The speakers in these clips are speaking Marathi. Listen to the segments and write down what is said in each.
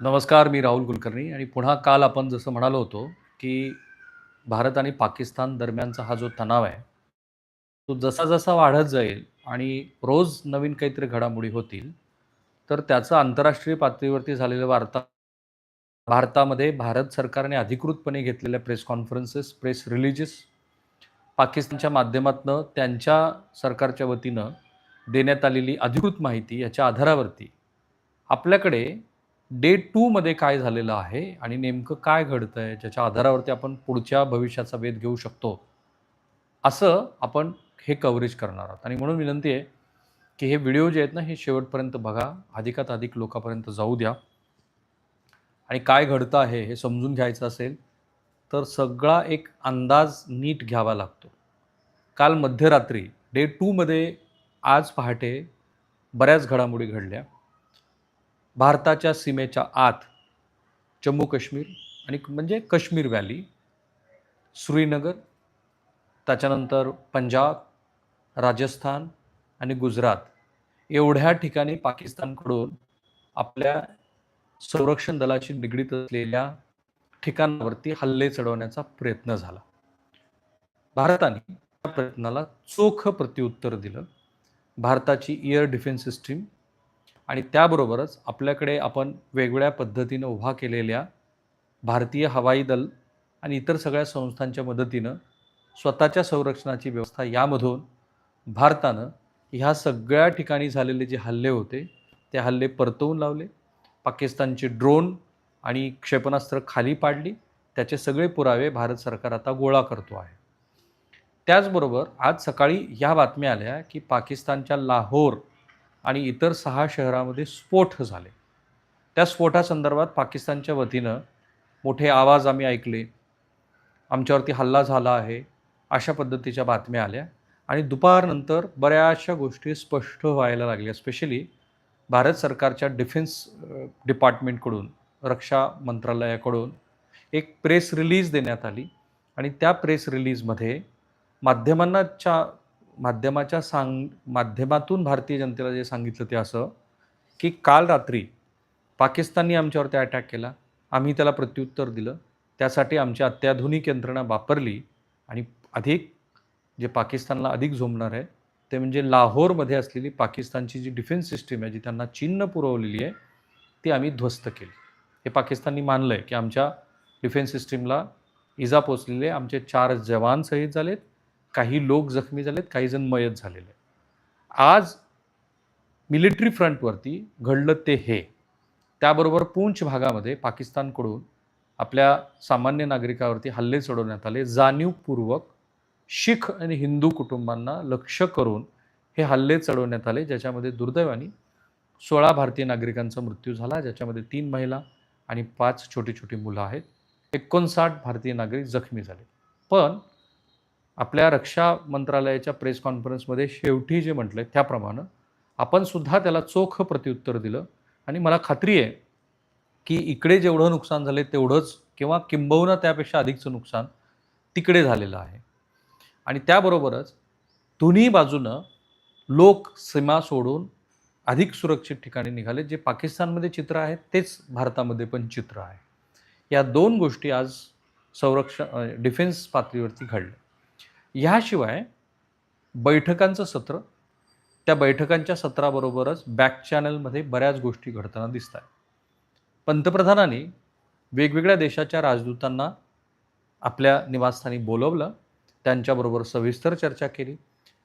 नमस्कार मी राहुल कुलकर्णी आणि पुन्हा काल आपण जसं म्हणालो होतो की भारत आणि पाकिस्तान दरम्यानचा हा जो तणाव आहे तो जसा जसा वाढत जाईल आणि रोज नवीन काहीतरी घडामोडी होतील तर त्याचं आंतरराष्ट्रीय पातळीवरती झालेलं वार्ता भारतामध्ये भारत सरकारने अधिकृतपणे घेतलेल्या प्रेस कॉन्फरन्सेस प्रेस रिलीजेस पाकिस्तानच्या माध्यमातनं त्यांच्या सरकारच्या वतीनं देण्यात आलेली अधिकृत माहिती याच्या आधारावरती आपल्याकडे डे टूमध्ये काय झालेलं आहे आणि नेमकं काय घडतं आहे ज्याच्या आधारावरती आपण पुढच्या भविष्याचा वेध घेऊ शकतो असं आपण हे कव्हरेज करणार आहोत. आणि म्हणून विनंती आहे की हे व्हिडिओ जे आहेत ना हे शेवटपर्यंत बघा. अधिकात अधिक लोकांपर्यंत जाऊ द्या. आणि काय घडतं आहे हे समजून घ्यायचं असेल तर सगळा एक अंदाज नीट घ्यावा लागतो. काल मध्यरात्री डे टूमध्ये आज पहाटे बऱ्याच घडामोडी घडल्या. भारताच्या सीमेच्या आत जम्मू काश्मीर आणि म्हणजे काश्मीर व्हॅली श्रीनगर त्याच्यानंतर पंजाब राजस्थान आणि गुजरात एवढ्या ठिकाणी पाकिस्तानकडून आपल्या संरक्षण दलाशी निगडीत असलेल्या ठिकाणावरती हल्ले चढवण्याचा प्रयत्न झाला. भारताने त्या प्रयत्नाला चोख प्रत्युत्तर दिलं. भारताची एअर डिफेन्स सिस्टीम आणि त्याबरोबरच आपल्याकडे आपण वेगवेगळ्या पद्धतीनं उभा केलेल्या भारतीय हवाई दल आणि इतर सगळ्या संस्थांच्या मदतीनं स्वतःच्या संरक्षणाची व्यवस्था यामधून भारतानं ह्या सगळ्या ठिकाणी झालेले जे हल्ले होते ते हल्ले परतवून लावले. पाकिस्तानचे ड्रोन आणि क्षेपणास्त्र खाली पाडली. त्याचे सगळे पुरावे भारत सरकार आता गोळा करतो आहे. त्याचबरोबर आज सकाळी ह्या बातम्या आल्या की पाकिस्तानच्या लाहोर आणि इतर सहा शहरामध्ये स्फोट झाले. त्या स्फोटासंदर्भात पाकिस्तानच्या वतीनं मोठे आवाज आम्ही ऐकले. आमच्यावरती हल्ला झाला आहे अशा पद्धतीच्या बातम्या आल्या. आणि दुपारनंतर बऱ्याचशा गोष्टी स्पष्ट व्हायला लागल्या स्पेशली भारत सरकारच्या डिफेन्स डिपार्टमेंटकडून रक्षा मंत्रालयाकडून एक प्रेस रिलीज देण्यात आली. आणि त्या प्रेस रिलीजमध्ये माध्यमांनाच्या माध्यमाच्या सांग माध्यमातून भारतीय जनतेला जे सांगितलं ते असं की काल रात्री पाकिस्ताननी आमच्यावरती अटॅक केला. आम्ही त्याला प्रत्युत्तर दिलं. त्यासाठी आमची अत्याधुनिक यंत्रणा वापरली आणि अधिक जे पाकिस्तानला अधिक झोमणार आहे ते म्हणजे लाहोरमध्ये असलेली पाकिस्तानची जी डिफेन्स सिस्टीम आहे जी त्यांना चीननं पुरवलेली आहे ती आम्ही ध्वस्त केली. हे पाकिस्ताननी मानलं आहे की आमच्या डिफेन्स सिस्टीमला इजा पोचलेले आमचे चार जवान शहीद झालेत. काही लोक जखमी झालेत काही जण मयत झालेले आज मिलिटरी फ्रंटवरती घडलं ते हे. त्याबरोबर पूंछ भागामध्ये पाकिस्तानकडून आपल्या सामान्य नागरिकावरती हल्ले चढवण्यात आले. जाणीवपूर्वक शीख आणि हिंदू कुटुंबांना लक्ष करून हे हल्ले चढवण्यात आले ज्याच्यामध्ये दुर्दैवाने सोळा भारतीय नागरिकांचा मृत्यू झाला ज्याच्यामध्ये तीन महिला आणि पाच छोटी छोटी मुलं आहेत. एकोणसाठ भारतीय नागरिक जखमी झाले. पण आपल्या रक्षा मंत्रालयाच्या प्रेस कॉन्फरन्समध्ये शेवटी जे म्हटलं त्याप्रमाणे आपण सुद्धा त्याला चोख प्रत्युत्तर दिलं. आणि मला खात्री आहे की इकडे जेवढं नुकसान झालं तेवढंच किंवा किंबहुना त्यापेक्षा अधिकचं नुकसान तिकडे झालेलं आहे. आणि त्याबरोबरच दोन्ही बाजूनं लोक सीमा सोडून अधिक सुरक्षित ठिकाणी निघाले जे पाकिस्तानमध्ये चित्र आहेत तेच भारतामध्ये पण चित्र आहे. या दोन गोष्टी आज संरक्षण डिफेन्स पातळीवरती घडल्या. ह्याशिवाय बैठकांचं सत्र त्या बैठकांच्या सत्राबरोबरच बॅक चॅनलमध्ये बऱ्याच गोष्टी घडताना दिसत आहेत पंतप्रधानांनी वेगवेगळ्या देशाच्या राजदूतांना आपल्या निवासस्थानी बोलवलं त्यांच्याबरोबर सविस्तर चर्चा केली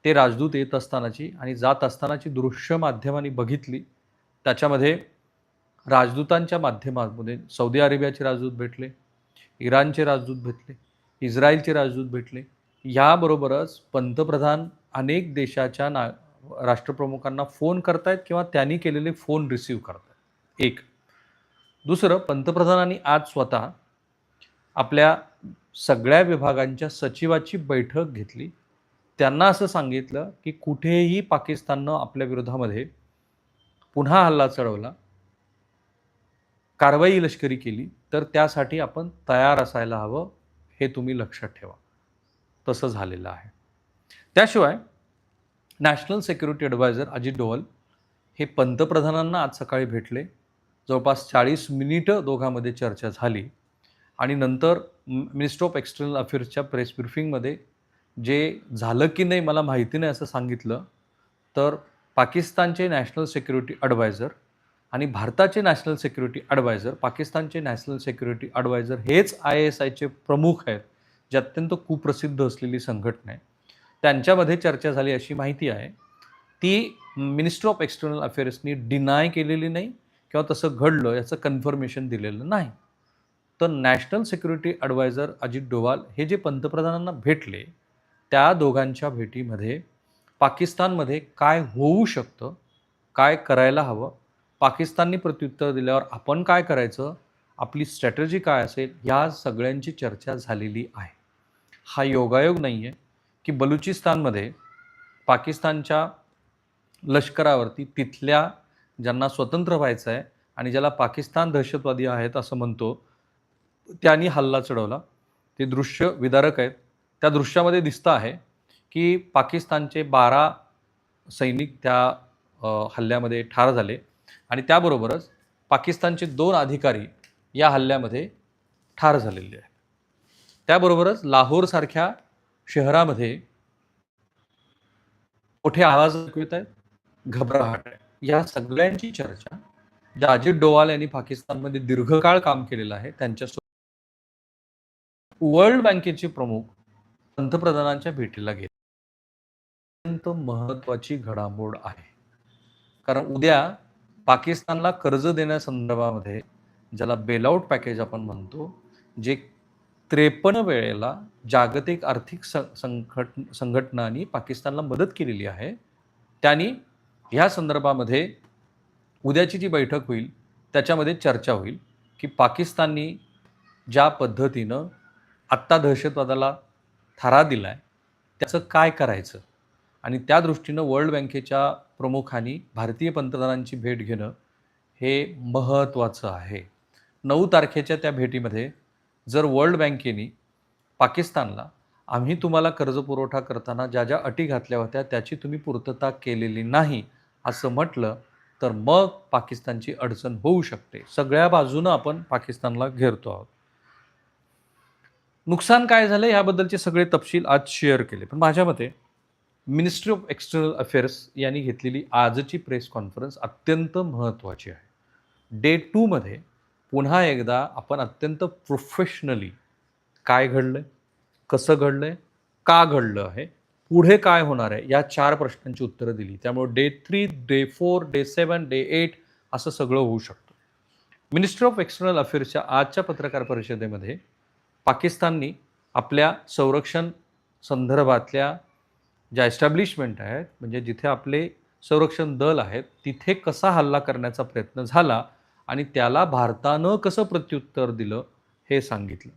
ते राजदूत येत असतानाची आणि जात असतानाची दृश्य माध्यमांनी बघितली. त्याच्यामध्ये राजदूतांच्या माध्यमामध्ये सौदी अरेबियाचे राजदूत भेटले इराणचे राजदूत भेटले इस्रायलचे राजदूत भेटले याबरोबरच पंतप्रधान अनेक देशाच्या ना राष्ट्रप्रमुखांना फोन करतायत किंवा त्यांनी केलेले फोन रिसीव करतायत. एक. दुसरं पंतप्रधानांनी आज स्वतः आपल्या सगळ्या विभागांच्या सचिवाची बैठक घेतली. त्यांना असं सांगितलं की कुठेही पाकिस्ताननं आपल्या विरोधामध्ये पुन्हा हल्ला चढवला कारवाई लष्करी केली तर त्यासाठी आपण तयार असायला हवं हे तुम्ही लक्षात ठेवा. तसं झालेलं आहे. त्याशिवाय national security adviser Ajit Doval हे पंतप्रधानांना आज सकाळी भेटले. जवळपास चाळीस मिनिटं दोघांमध्ये चर्चा झाली आणि नंतर मिनिस्टर ऑफ एक्सटर्नल अफेअर्सच्या प्रेस ब्रिफिंगमध्ये जे झालं की नाही मला माहिती नाही असं सांगितलं तर पाकिस्तानचे नॅशनल सिक्युरिटी ॲडवायझर आणि भारताचे नॅशनल सिक्युरिटी ॲडवायझर पाकिस्तानचे नॅशनल सिक्युरिटी ॲडवायझर हेच आय एस आयचे प्रमुख आहेत. जी अत्यंत कुप्रसिद्ध असलेली संघटना आहे. त्यांच्यामध्ये चर्चा झाली अशी माहिती आहे. ती मिनिस्टर ऑफ एक्सटर्नल अफेअर्सनी डिनाय केलेली नाही किंवा तसं घडलं याचं कन्फर्मेशन दिलेलं नाही. तर national security adviser Ajit Doval हे जे पंतप्रधानांना भेटले त्या दोघांच्या भेटीमध्ये पाकिस्तानमध्ये काय होऊ शकतं काय करायला हवं पाकिस्ताननी प्रत्युत्तर दिल्यावर आपण काय करायचं आपली स्ट्रॅटजी काय असेल या सगळ्यांची चर्चा झालेली आहे. हा योगायोग नाही आहे की बलुचिस्तानमध्ये पाकिस्तानच्या लष्करावरती तिथल्या ज्यांना स्वतंत्र व्हायचं आहे आणि ज्याला पाकिस्तान दहशतवादी आहेत असं म्हणतो त्यांनी हल्ला चढवला. ते दृश्य विदारक आहेत. त्या दृश्यामध्ये दिसतं आहे की पाकिस्तानचे बारा सैनिक त्या हल्ल्यामध्ये ठार झाले आणि त्याबरोबरच पाकिस्तानचे दोन अधिकारी या हल्ल्यामध्ये ठार झालेले आहेत. त्याबरोबरच लाहोरसारख्या शहरामध्ये मोठे आवाज ऐकू येत आहेत घबराहट या सगळ्यांची चर्चा ज्या अजित डोवाल यांनी पाकिस्तानमध्ये दीर्घकाळ काम केलेलं आहे. त्यांच्या वर्ल्ड बँकेचे प्रमुख पंतप्रधानांच्या भेटीला गेले. अत्यंत महत्वाची घडामोड आहे. कारण उद्या पाकिस्तानला कर्ज देण्यासंदर्भामध्ये ज्याला बेलआउट पॅकेज आपण म्हणतो जे त्रेपन्न वेळेला जागतिक आर्थिक स संघट संघटनांनी पाकिस्तानला मदत केलेली आहे. त्यांनी ह्या संदर्भामध्ये उद्याची जी बैठक होईल त्याच्यामध्ये चर्चा होईल की पाकिस्ताननी ज्या पद्धतीनं आत्ता दहशतवादाला थारा दिला आहे त्याचं काय करायचं? आणि त्या दृष्टीनं वर्ल्ड बँकेच्या प्रमुखांनी भारतीय पंतप्रधानांची भेट घेणं हे महत्त्वाचं आहे. नऊ तारखेच्या त्या भेटीमध्ये जर वर्ल्ड बँकेने पाकिस्तानला आम्ही तुम्हाला कर्जपुरवठा करताना ज्या ज्या अटी घातल्या होत्या त्याची तुम्ही पूर्तता केलेली नाही असं म्हटलं तर मग पाकिस्तानची अडचण होऊ शकते. सगळ्या बाजूनं आपण पाकिस्तानला घेरतो आहोत. नुकसान काय झालं याबद्दलचे सगळे तपशील आज शेअर केले. पण माझ्या मते मिनिस्ट्री ऑफ एक्सटर्नल अफेअर्स यांनी घेतलेली आजची प्रेस कॉन्फरन्स अत्यंत महत्त्वाची आहे. डे टूमध्ये पुन्हा एकदा आपण अत्यंत प्रोफेशनली काय घडलं आहे कसं घडलं आहे का घडलं आहे? पुढे काय होणार आहे? या चार प्रश्नांची उत्तरं दिली. त्यामुळे day three day four day seven day eight असं सगळं होऊ शकतं. मिनिस्टर ऑफ एक्सटर्नल अफेअर्सच्या आजच्या पत्रकार परिषदेमध्ये पाकिस्ताननी आपल्या संरक्षण संदर्भातल्या ज्या एस्टॅब्लिशमेंट आहेत म्हणजे जिथे आपले संरक्षण दल आहेत तिथे कसा हल्ला करण्याचा प्रयत्न झाला आणि त्याला भारतानं कसं प्रत्युत्तर दिलं हे सांगितलं.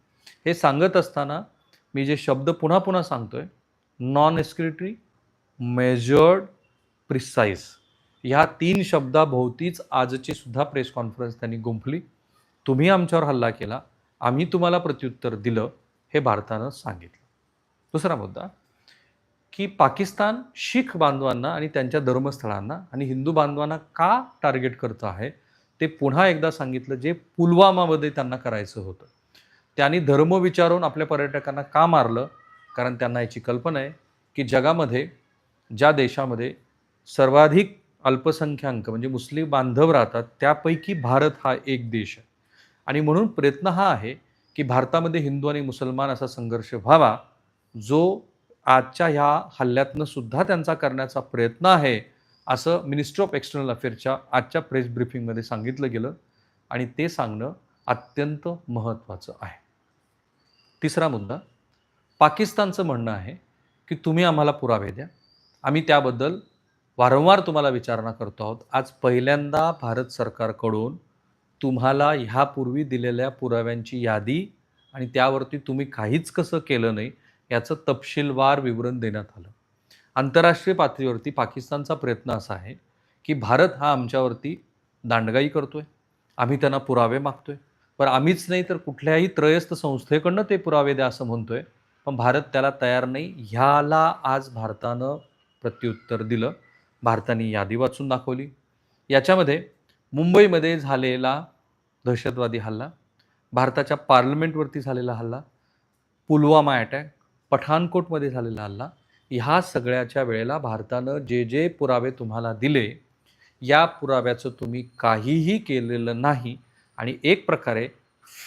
हे सांगत असताना मी जे शब्द पुन्हा पुन्हा सांगतो आहे नॉन एस्क्रिटरी मेजर्ड प्रिसाईज ह्या तीन शब्दाभोवतीच आजची सुद्धा प्रेस कॉन्फरन्स त्यांनी गुंफली. तुम्ही आमच्यावर हल्ला केला आम्ही तुम्हाला प्रत्युत्तर दिलं हे भारतानं सांगितलं. दुसरा मुद्दा की पाकिस्तान शीख बांधवांना आणि त्यांच्या धर्मस्थळांना आणि हिंदू बांधवांना का टार्गेट करतं आहे? ते पुन्हा एकदा सांगितलं जे पुलवामामध्ये त्यांना करायचं होतं. त्यांनी धर्म विचारून आपल्या पर्यटकांना का मारलं? कारण त्यांना याची कल्पना आहे की जगामध्ये ज्या देशामध्ये सर्वाधिक अल्पसंख्याक म्हणजे मुस्लिम बांधव राहतात त्यापैकी भारत हा एक देश आहे. आणि म्हणून प्रयत्न हा आहे की भारतामध्ये हिंदू आणि मुसलमान असा संघर्ष व्हावा जो आजच्या ह्या हल्ल्यातनं सुद्धा त्यांचा करण्याचा प्रयत्न आहे. असं मिनिस्टर ऑफ एक्सटर्नल अफेअरच्या आजच्या प्रेस ब्रिफिंगमध्ये सांगितलं गेलं. आणि ते सांगणं अत्यंत महत्त्वाचं आहे. तिसरा मुद्दा पाकिस्तानचं म्हणणं आहे की तुम्ही आम्हाला पुरावे द्या. आम्ही त्याबद्दल वारंवार तुम्हाला विचारणा करतो आहोत. आज पहिल्यांदा भारत सरकारकडून तुम्हाला ह्यापूर्वी दिलेल्या पुराव्यांची यादी आणि त्यावरती तुम्ही काहीच कसं केलं नाही याचं तपशीलवार विवरण देण्यात आलं. आंतरराष्ट्रीय पातळीवरती पाकिस्तानचा प्रयत्न असा आहे की भारत हा आमच्यावरती दांडगाई करतोय. आम्ही त्यांना पुरावे मागतोय. पण आम्हीच नाही तर कुठल्याही त्रयस्थ संस्थेकडनं ते पुरावे द्या असं म्हणतोय. पण भारत त्याला तयार नाही. ह्याला आज भारतानं प्रत्युत्तर दिलं. भारताने यादी वाचून दाखवली. याच्यामध्ये मुंबईमध्ये झालेला दहशतवादी हल्ला भारताच्या पार्लमेंटवरती झालेला हल्ला पुलवामा अटॅक पठाणकोटमध्ये झालेला हल्ला ह्या सगळ्याच्या वेळेला भारतानं जे जे पुरावे तुम्हाला दिले या पुराव्याचं तुम्ही काहीही केलेलं नाही. आणि एक प्रकारे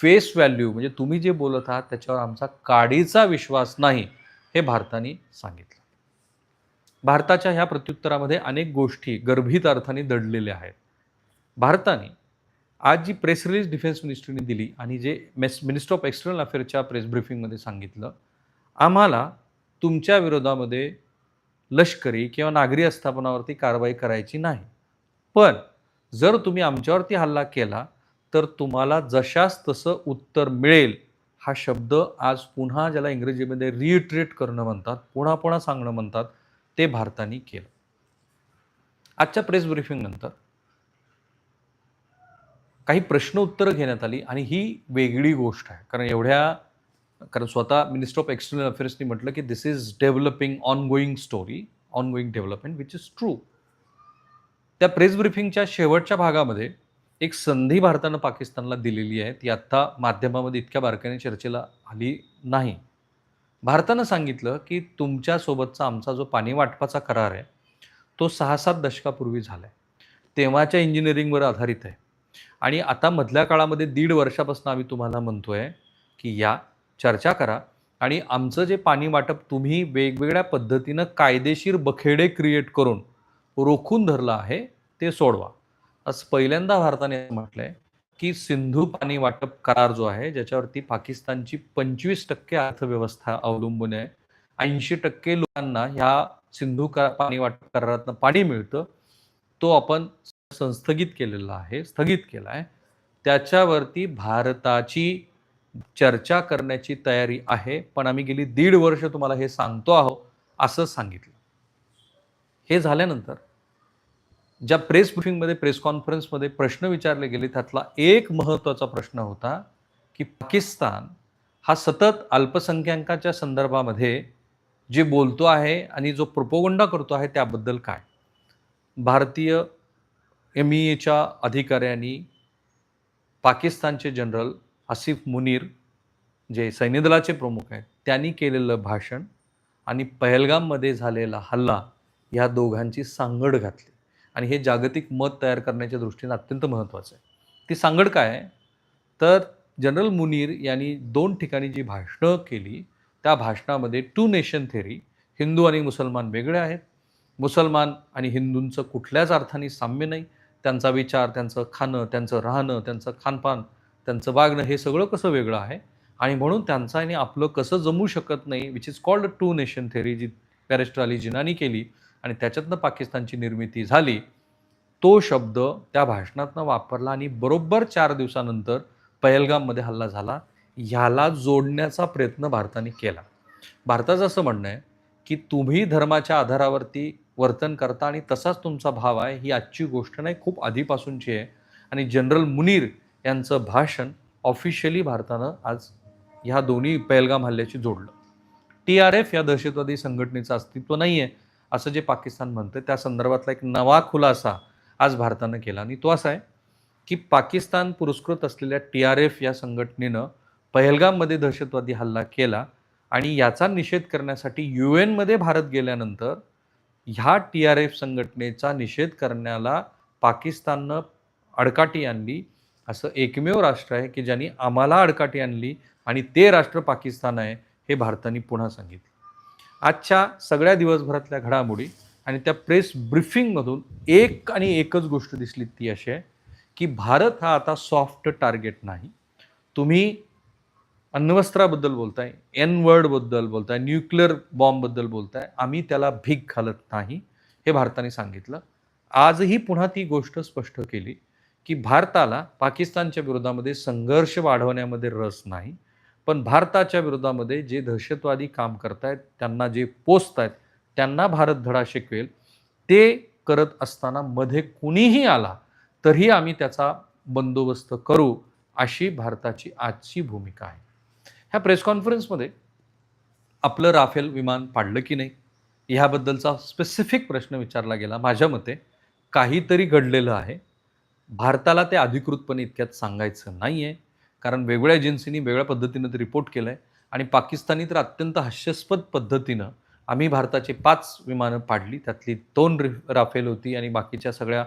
फेस व्हॅल्यू म्हणजे तुम्ही जे बोलत आहात त्याच्यावर आमचा काडीचा विश्वास नाही हे भारताने सांगितलं. भारताच्या ह्या प्रत्युत्तरामध्ये अनेक गोष्टी गर्भित अर्थाने दडलेल्या आहेत. भारताने आज जी प्रेस रिलीज डिफेन्स मिनिस्ट्रीने दिली आणि जे मेस मिनिस्टर ऑफ एक्सटर्नल अफेअर्सच्या प्रेस ब्रिफिंगमध्ये सांगितलं आम्हाला तुमच्या विरोधामध्ये लष्करी किंवा नागरी आस्थापनावरती कारवाई करायची नाही. पण जर तुम्ही आमच्यावरती हल्ला केला तर तुम्हाला जशास तसं उत्तर मिळेल. हा शब्द आज पुन्हा ज्याला इंग्रजीमध्ये रिइटरेट करणं म्हणतात पुन्हा पुन्हा सांगणं म्हणतात ते भारताने केलं. आजच्या प्रेस ब्रिफिंगनंतर काही प्रश्न उत्तरं घेण्यात आली आणि ही वेगळी गोष्ट आहे. कारण एवढ्या कारण स्वतः मिनिस्टर ऑफ एक्सटर्नल अफेअर्सनी म्हटलं की this is developing ongoing story ongoing development which is true त्या प्रेस ब्रिफिंगच्या शेवटच्या भागामध्ये एक संधी भारतानं पाकिस्तानला दिलेली आहे. ती आत्ता माध्यमामध्ये इतक्या बारकाईने चर्चेला आली नाही. भारतानं सांगितलं की तुमच्यासोबतचा आमचा जो पाणी वाटपाचा करार आहे तो सहा सात दशकापूर्वी झाला आहे तेव्हाच्या इंजिनिअरिंगवर आधारित आहे. आणि आता मधल्या काळामध्ये दीड वर्षापासून आम्ही तुम्हाला म्हणतो आहे की या चर्चा करा आणि आमचं जे पाणी वाटप तुम्ही वेगवेगळ्या पद्धतीनं कायदेशीर बखेडे क्रिएट करून रोखून धरलं आहे ते सोडवा. असं पहिल्यांदा भारताने म्हटलं आहे की सिंधू पाणी वाटप करार जो आहे ज्याच्यावरती पाकिस्तानची पंचवीस टक्के अर्थव्यवस्था अवलंबून आहे ऐंशी टक्के लोकांना ह्या सिंधू पाणी वाटप करारातनं पाणी मिळतं तो आपण संस्थगित केलेला आहे स्थगित केला आहे त्याच्यावरती भारताची चर्चा करण्याची तयारी आहे पण आम्ही गेली दीड वर्ष तुम्हाला हे सांगतो आहो असं सांगितलं. हे झाल्यानंतर ज्या प्रेस ब्रिफिंगमध्ये प्रेस कॉन्फरन्समध्ये प्रश्न विचारले गेले त्यातला एक महत्त्वाचा प्रश्न होता की पाकिस्तान हा सतत अल्पसंख्याकाच्या संदर्भामध्ये जे बोलतो आहे आणि जो प्रोपोगंडा करतो आहे त्याबद्दल काय? भारतीय एम ई एच्या अधिकाऱ्यांनी पाकिस्तानचे जनरल आसिफ मुनीर जे सैन्यदलाचे प्रमुख आहेत त्यांनी केलेलं भाषण आणि पहलगाममध्ये झालेला हल्ला ह्या दोघांची सांगड घातली. आणि हे जागतिक मत तयार करण्याच्या दृष्टीने अत्यंत महत्त्वाचं आहे. ती सांगड काय आहे? तर जनरल मुनीर यांनी दोन ठिकाणी जी भाषणं केली त्या भाषणामध्ये टू नेशन थेरी हिंदू आणि मुसलमान वेगळे आहेत. मुसलमान आणि हिंदूंचं कुठल्याच अर्थाने साम्य नाही. त्यांचा विचार त्यांचं खाणं त्यांचं राहणं त्यांचं खानपान त्यांचं वागणं हे सगळं कसं वेगळं आहे? आणि म्हणून त्यांचं आणि आपलं कसं जमू शकत नाही which is called two nation theory G barrister Ali जिनानी केली आणि त्याच्यातनं पाकिस्तानची निर्मिती झाली तो शब्द त्या भाषणातनं वापरला आणि बरोबर चार दिवसानंतर पहलगाममध्ये हल्ला झाला. ह्याला जोडण्याचा प्रयत्न भारताने केला. भारताचं असं म्हणणं आहे की तुम्ही धर्माच्या आधारावरती वर्तन करता आणि तसाच तुमचा भाव आहे ही आजची गोष्ट नाही खूप आधीपासूनची आहे. आणि जनरल मुनीर यांचं भाषण ऑफिशियली भारतानं आज ह्या दोन्ही पहलगाम हल्ल्याशी जोडलं. टी आर एफ या दहशतवादी संघटनेचं अस्तित्व नाही आहे असं जे पाकिस्तान म्हणतं त्या संदर्भातला एक नवा खुलासा आज भारतानं केला. आणि तो असा आहे की पाकिस्तान पुरस्कृत असलेल्या टी आर एफ या संघटनेनं पहलगाममध्ये दहशतवादी हल्ला केला आणि याचा निषेध करण्यासाठी यू एनमध्ये भारत गेल्यानंतर ह्या टी आर एफ संघटनेचा निषेध करण्याला पाकिस्ताननं अडकाटी आणली. असं एकमेव राष्ट्र आहे की ज्यांनी आम्हाला आडकाठी आणली आणि ते राष्ट्र पाकिस्तान आहे हे भारताने पुन्हा सांगितलं. आजच्या सगळ्या दिवसभरातल्या घडामोडी आणि त्या प्रेस ब्रिफिंगमधून एक आणि एकच गोष्ट दिसली ती अशी आहे की भारत हा आता सॉफ्ट टार्गेट नाही. तुम्ही अण्वस्त्राबद्दल बोलताय एन वर्डबद्दल बोलताय न्यूक्लिअर बॉम्बबद्दल बोलताय आम्ही त्याला भीक घालत नाही हे भारताने सांगितलं. आजही पुन्हा ती गोष्ट स्पष्ट केली. की भारताला पाकिस्तानच्या विरोधामध्ये संघर्ष वाढवण्यामध्ये रस नाही पण भारताच्या विरोधामध्ये जे दहशतवादी काम करतायत त्यांना जे पोचत आहेत त्यांना भारत धडा शिकवेल ते करत असताना मध्ये कुणीही आला तरी आम्ही त्याचा बंदोबस्त करू अशी भारताची आजची भूमिका आहे. ह्या प्रेस कॉन्फरन्समध्ये आपलं राफेल विमान पाडलं की नाही ह्याबद्दलचा स्पेसिफिक प्रश्न विचारला गेला माझ्या मते. काहीतरी घडलेलं आहे. भारताला ते अधिकृतपणे इतक्यात सांगायचं नाही आहे कारण वेगवेगळ्या एजन्सीनी वेगळ्या पद्धतीनं ते रिपोर्ट केलं आहे आणि पाकिस्तानी तर अत्यंत हास्यास्पद पद्धतीनं आम्ही भारताचे पाच विमानं पाडली. त्यातली दोन रि राफेल होती आणि बाकीच्या सगळ्या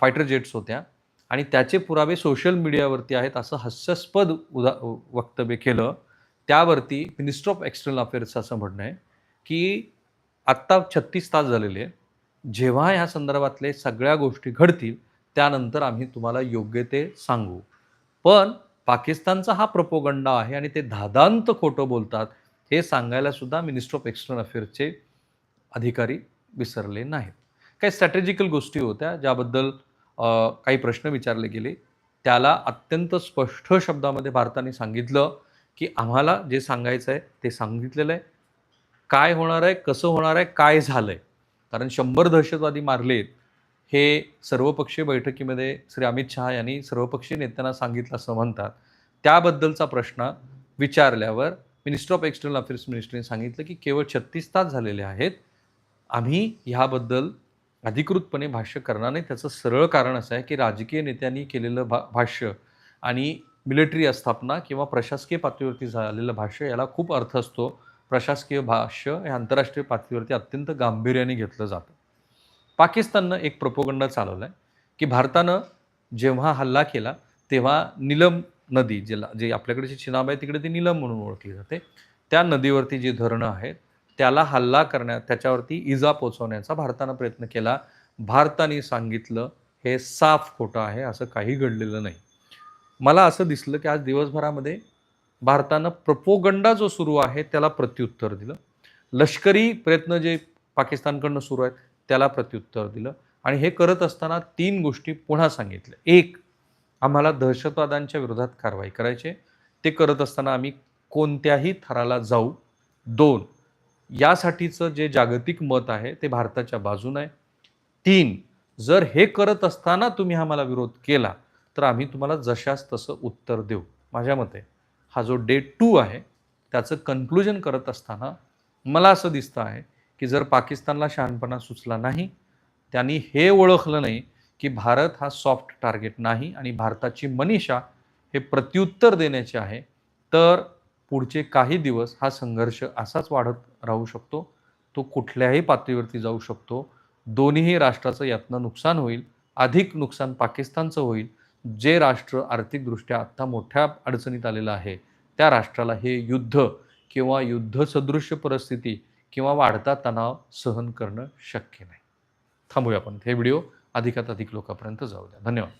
फायटर जेट्स होत्या. आणि त्याचे पुरावे सोशल मीडियावरती आहेत असं हास्यास्पद उदा वक्तव्य केलं. त्यावरती मिनिस्टर ऑफ एक्सटर्नल अफेअर्सचं असं म्हणणं आहे की आत्ता छत्तीस तास झालेले जेव्हा ह्या संदर्भातले सगळ्या गोष्टी घडतील त्यानंतर आम्ही तुम्हाला योग्य ते सांगू. पण पाकिस्तानचा हा प्रपोगंडा आहे आणि ते धादांत खोटं बोलतात हे सांगायला सुद्धा मिनिस्टर ऑफ एक्सटर्नल अफेअर्सचे अधिकारी विसरले नाहीत. काही स्ट्रॅटेजिकल गोष्टी होत्या ज्याबद्दल काही प्रश्न विचारले गेले. त्याला अत्यंत स्पष्ट शब्दामध्ये भारताने सांगितलं की आम्हाला जे सांगायचं आहे ते सांगितलेलं आहे. काय होणार आहे कसं होणार आहे काय झालं आहे कारण शंभर दहशतवादी मारलेत हे सर्वपक्षीय बैठकीमध्ये श्री अमित शहा यांनी सर्वपक्षीय नेत्यांना सांगितलं असं म्हणतात. त्याबद्दलचा प्रश्न विचारल्यावर मिनिस्टर ऑफ एक्सटर्नल अफेअर्स मिनिस्टरने सांगितलं की केवळ छत्तीस तास झालेले आहेत. आम्ही ह्याबद्दल अधिकृतपणे भाष्य करणार नाही. त्याचं सरळ कारण असं आहे की राजकीय नेत्यांनी केलेलं भा भाष्य आणि मिलिटरी आस्थापना किंवा प्रशासकीय पातळीवरती झालेलं भाष्य याला खूप अर्थ असतो. प्रशासकीय भाष्य हे आंतरराष्ट्रीय पातळीवरती अत्यंत गांभीर्याने घेतलं जातं. पाकिस्ताननं एक प्रपोगंड चालवला आहे की भारतानं जेव्हा हल्ला केला तेव्हा निलम नदी ज्याला जे आपल्याकडे चिनाब आहे तिकडे ती निलम म्हणून ओळखली जाते. त्या नदीवरती जी धरणं आहेत त्याला हल्ला करण्या त्याच्यावरती इजा पोचवण्याचा भारतानं प्रयत्न केला. भारताने सांगितलं हे साफ खोटं आहे असं काही घडलेलं नाही. मला असं दिसलं की आज दिवसभरामध्ये भारतानं प्रपोगंडा जो सुरू आहे त्याला प्रत्युत्तर दिलं. लष्करी प्रयत्न जे पाकिस्तानकडनं सुरू आहेत त्याला प्रत्युत्तर दिलं. आणि हे करत असताना तीन गोष्टी पुन्हा सांगितल्या. एक आम्हाला दहशतवादांच्या विरोधात कारवाई करायची. ते करत असताना आम्ही कोणत्याही थराला जाऊ. दोन यासाठीचं जे जागतिक मत आहे ते भारताच्या बाजून आहे. तीन जर हे करत असताना तुम्ही आम्हाला विरोध केला तर आम्ही तुम्हाला जशास तसं उत्तर देऊ. माझ्या मते हा जो डे टू आहे त्याचं कन्क्लुजन करत असताना मला असं दिसतं आहे की जर पाकिस्तानला शहाणपणा सुचला नाही त्यांनी हे ओळखलं नाही की भारत हा सॉफ्ट टार्गेट नाही आणि भारताची मनीषा हे प्रत्युत्तर देण्याचे आहे तर पुढचे काही दिवस हा संघर्ष असाच वाढत राहू शकतो तो कुठल्याही पातळीवरती जाऊ शकतो. दोन्हीही राष्ट्राचं यातनं नुकसान होईल अधिक नुकसान पाकिस्तानचं होईल. जे राष्ट्र आर्थिकदृष्ट्या आत्ता मोठ्या अडचणीत आलेलं आहे त्या राष्ट्राला हे युद्ध किंवा युद्धसदृश्य परिस्थिती किंवा वाढता तणाव सहन करणं शक्य नाही. थांबूया आपण. हे व्हिडिओ अधिकात अधिक लोकांपर्यंत जाऊ द्या. धन्यवाद.